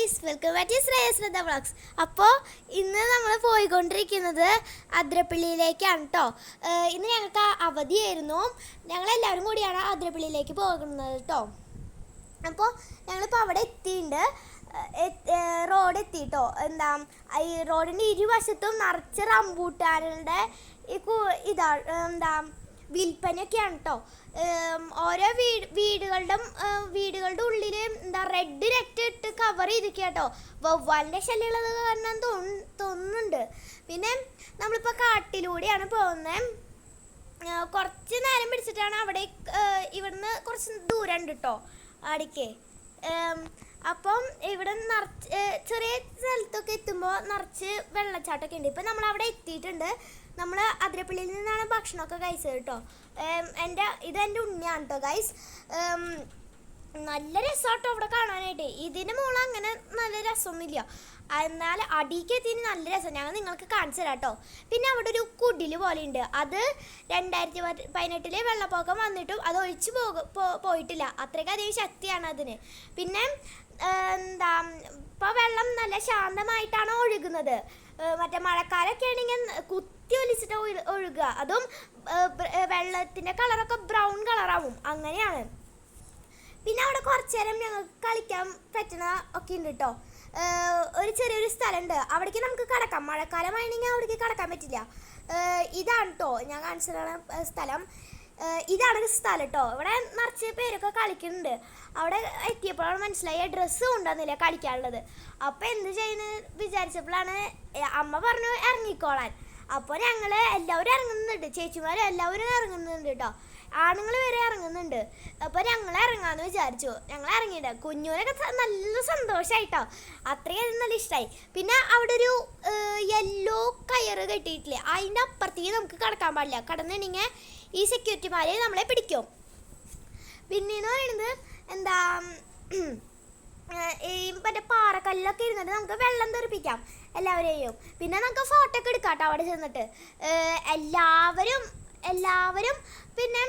Guys welcome back to Shreyashraddha vlogs അപ്പോൾ ഇന്ന് നമ്മൾ പോയിക്കൊണ്ടിരിക്കുന്നത് അതിരപ്പള്ളിയിലേക്കാണ് കേട്ടോ ഇന്ന് ഞങ്ങൾക്ക് അവധിയായിരുന്നു. ഞങ്ങളെല്ലാവരും കൂടിയാണ് അതിരപ്പള്ളിയിലേക്ക് പോകുന്നത് കേട്ടോ അപ്പോൾ ഞങ്ങളിപ്പോൾ അവിടെ എത്തിയിട്ടുണ്ട് റോഡ് എത്തി കേട്ടോ എന്താ ഈ റോഡിന്റെ ഇരുവശത്തും നിറച്ച് റംബൂട്ടാനുടെ ഈ ഇതാ എന്താ വിൽപ്പനയൊക്കെയാണ് കേട്ടോ ഓരോ വീട് വീടുകളുടെ വീടുകളുടെ ഉള്ളിൽ എന്താ റെഡ് നെറ്റ് ഇട്ട് കവർ ചെയ്തിരിക്കുക കേട്ടോ വവ്വാലിന്റെ ശല്യമുള്ളത് കാരണം തോന്നു- തോന്നുന്നുണ്ട്. പിന്നെ നമ്മളിപ്പോൾ കാട്ടിലൂടെയാണ് പോകുന്നത് കുറച്ച് നേരം പിടിച്ചിട്ടാണ് അവിടെ ഇവിടുന്ന് കുറച്ച് ദൂരം ഉണ്ട് കേട്ടോ അടിക്ക് അപ്പം ഇവിടെ നിറച്ച് ചെറിയ സ്ഥലത്തൊക്കെ എത്തുമ്പോൾ നിറച്ച് വെള്ളച്ചാട്ടമൊക്കെ ഉണ്ട്. ഇപ്പം നമ്മൾ അവിടെ എത്തിയിട്ടുണ്ട്. നമ്മൾ അതിരപ്പള്ളിയിൽ നിന്നാണ് ഭക്ഷണമൊക്കെ കഴിച്ചത് കേട്ടോ. എന്റെ ഇത് എന്റെ ഉണ്ണിയാണ് കേട്ടോ ഗൈസ് നല്ല രസമാട്ടോ അവിടെ കാണാനായിട്ട്. ഇതിന് മോളെ അങ്ങനെ നല്ല രസമൊന്നുമില്ല എന്നാൽ അടിക്ക് നല്ല രസം. ഞങ്ങൾ നിങ്ങൾക്ക് കാണിച്ചു തരാം കേട്ടോ പിന്നെ അവിടെ ഒരു കുടിൽ പോലെ ഉണ്ട് അത് രണ്ടായിരത്തി പതിനെട്ടിലെ വെള്ളപ്പൊക്കം വന്നിട്ടും അത് ഒഴിച്ചു പോയിട്ടില്ല. അത്രയ്ക്കധികം ശക്തിയാണ് അതിന്. പിന്നെ എന്താ ഇപ്പോൾ വെള്ളം നല്ല ശാന്തമായിട്ടാണ് ഒഴുകുന്നത്. മറ്റേ മഴക്കാലൊക്കെ ആണെങ്കിൽ കുത്തി ഒലിച്ചിട്ട് ഒഴു- ഒഴുകുക. അതും വെള്ളത്തിന്റെ കളറൊക്കെ ബ്രൗൺ കളറാവും. അങ്ങനെയാണ്. അവിടെ കുറച്ച് നേരം ഞങ്ങൾക്ക് കളിക്കാൻ പറ്റുന്ന ഒക്കെ ഉണ്ട് കേട്ടോ ഒരു ചെറിയൊരു സ്ഥലമുണ്ട്. അവിടേക്ക് നമുക്ക് കടക്കാം. മഴക്കാലമായിരുന്നെങ്കിൽ അവിടേക്ക് കടക്കാൻ പറ്റില്ല. ഇതാണ് കേട്ടോ ഞാൻ കാണിച്ചു തരാണ് സ്ഥലം. ഇതാണ് സ്ഥലം കേട്ടോ ഇവിടെ നിറച്ച് പേരൊക്കെ കളിക്കുന്നുണ്ട്. അവിടെ എത്തിയപ്പോഴാണ് മനസ്സിലായി ഡ്രസ്സ് കൊണ്ടുവന്നില്ല കളിക്കാനുള്ളത്. അപ്പോൾ എന്ത് ചെയ്യുന്നത് വിചാരിച്ചപ്പോഴാണ് അമ്മ പറഞ്ഞു ഇറങ്ങിക്കോളാൻ. അപ്പോൾ ഞങ്ങൾ എല്ലാവരും ഇറങ്ങുന്നുണ്ട്. ചേച്ചിമാരും എല്ലാവരും ഇറങ്ങുന്നുണ്ട് കേട്ടോ ആണുങ്ങൾ വരെ ഇറങ്ങുന്നുണ്ട്. അപ്പോൾ ഞങ്ങൾ ഇറങ്ങാമെന്ന് വിചാരിച്ചു. ഞങ്ങൾ ഇറങ്ങിയിട്ട് കുഞ്ഞൂരൊക്കെ നല്ല സന്തോഷമായിട്ടോ അത്രയും നല്ല ഇഷ്ടമായി പിന്നെ അവിടെ ഒരു യെല്ലോ കയറ് കെട്ടിയിട്ടില്ലേ? അതിന്റെ അപ്പുറത്തേക്ക് നമുക്ക് കടക്കാൻ പാടില്ല. കടന്നിട്ടുണ്ടെങ്കിൽ ഈ സെക്യൂരിറ്റിമാരെ നമ്മളെ പിടിക്കും. പിന്നെന്ന് പറയുന്നത് എന്താ ഈ മറ്റേ പാറക്കല്ലൊക്കെ ഇരുന്നിട്ട് നമുക്ക് വെള്ളം തെറിപ്പിക്കാം. എല്ലാവരെയും. പിന്നെ നമുക്ക് ഫോട്ടോ ഒക്കെ എടുക്കാം കേട്ടോ അവിടെ ചെന്നിട്ട്. എല്ലാവരും എല്ലാവരും പിന്നെ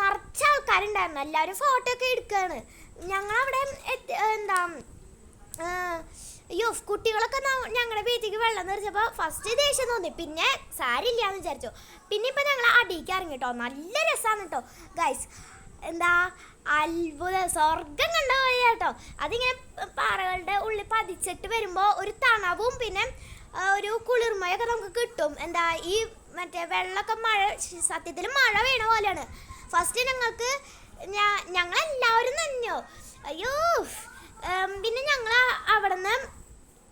നിറച്ച ആൾക്കാരുണ്ടായിരുന്നു. എല്ലാവരും ഫോട്ടോ ഒക്കെ എടുക്കുകയാണ് ഞങ്ങൾ അവിടെ എന്താ അയ്യോ കുട്ടികളൊക്കെ ഞങ്ങളുടെ വീട്ടിലേക്ക് വെള്ളം നിറച്ചപ്പോൾ ഫസ്റ്റ് ദേഷ്യം തോന്നി. പിന്നെ സാരില്ല എന്ന് വിചാരിച്ചു. പിന്നെ ഇപ്പം ഞങ്ങൾ അടിയിക്ക് ഇറങ്ങി കേട്ടോ നല്ല രസമാണ് കേട്ടോ ഗൈസ് എന്താ അത്ഭുത സ്വർഗം കണ്ട പോലെ കേട്ടോ അതിങ്ങനെ പാറകളുടെ ഉള്ളിൽ പതിച്ചിട്ട് വരുമ്പോൾ ഒരു തണവും പിന്നെ ഒരു കുളിർമയൊക്കെ നമുക്ക് കിട്ടും. എന്താ ഈ മറ്റേ വെള്ളമൊക്കെ മഴ സത്യത്തിൽ മഴ വീണ പോലെയാണ്. ഫസ്റ്റ് ഞങ്ങൾക്ക് ഞാ- ഞങ്ങളെല്ലാവരും നനഞ്ഞോ. അയ്യോ പിന്നെ ഞങ്ങൾ അവിടെ നിന്ന്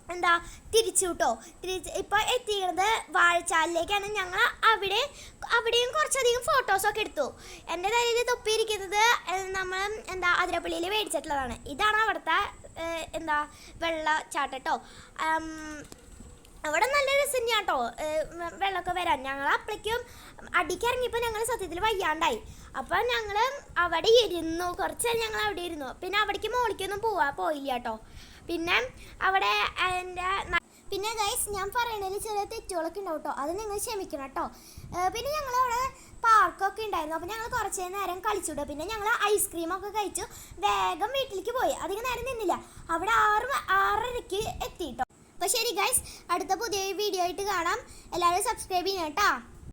എന്താ തിരിച്ചു കേട്ടോ തിരിച്ച് ഇപ്പോൾ എത്തിയിരുന്നത് വാഴച്ചാലിലേക്കാണ്. ഞങ്ങൾ അവിടെ അവിടെയും കുറച്ചധികം ഫോട്ടോസൊക്കെ എടുത്തു. എന്റെ തലയിൽ തൊപ്പിയിരിക്കുന്നത് നമ്മൾ എന്താ അതിരപ്പള്ളിയിൽ മേടിച്ചിട്ടുള്ളതാണ്. ഇതാണ് അവിടുത്തെ എന്താ വെള്ളച്ചാട്ടം കേട്ടോ അവിടെ നല്ല രസം തന്നെയാണ് കേട്ടോ വെള്ളമൊക്കെ വരാൻ. ഞങ്ങൾ അപ്പോഴേക്കും അടിക്ക് ഇറങ്ങിയപ്പോൾ ഞങ്ങൾ സത്യത്തിൽ വയ്യാണ്ടായി. അപ്പം ഞങ്ങൾ അവിടെ ഇരുന്നു. കുറച്ച് ഞങ്ങൾ അവിടെ ഇരുന്നു. പിന്നെ അവിടേക്ക് മോളിക്കൊന്നും പോവാ പോയില്ല കേട്ടോ പിന്നെ അവിടെ എന്റെ പിന്നെ ഗൈസ് ഞാൻ പറയണതിൽ ചെറിയ തെറ്റുകളൊക്കെ ഉണ്ടാവും കേട്ടോ അത് നിങ്ങൾ ക്ഷമിക്കണം കേട്ടോ പിന്നെ ഞങ്ങൾ അവിടെ പാർക്കൊക്കെ ഉണ്ടായിരുന്നു. അപ്പോൾ ഞങ്ങൾ കുറച്ച് നേരം കളിച്ചു പിന്നെ ഞങ്ങൾ ഐസ്ക്രീമൊക്കെ കഴിച്ചു. വേഗം വീട്ടിലേക്ക് പോയി. അധികം നേരം നിന്നില്ല. അവിടെ ആറ് മ- ആറരയ്ക്ക് എത്തി കേട്ടോ അപ്പോൾ ശരി ഗൈസ് അടുത്ത പുതിയ വീഡിയോ ആയിട്ട് കാണാം. എല്ലാവരും സബ്സ്ക്രൈബ് ചെയ്യണം കേട്ടോ.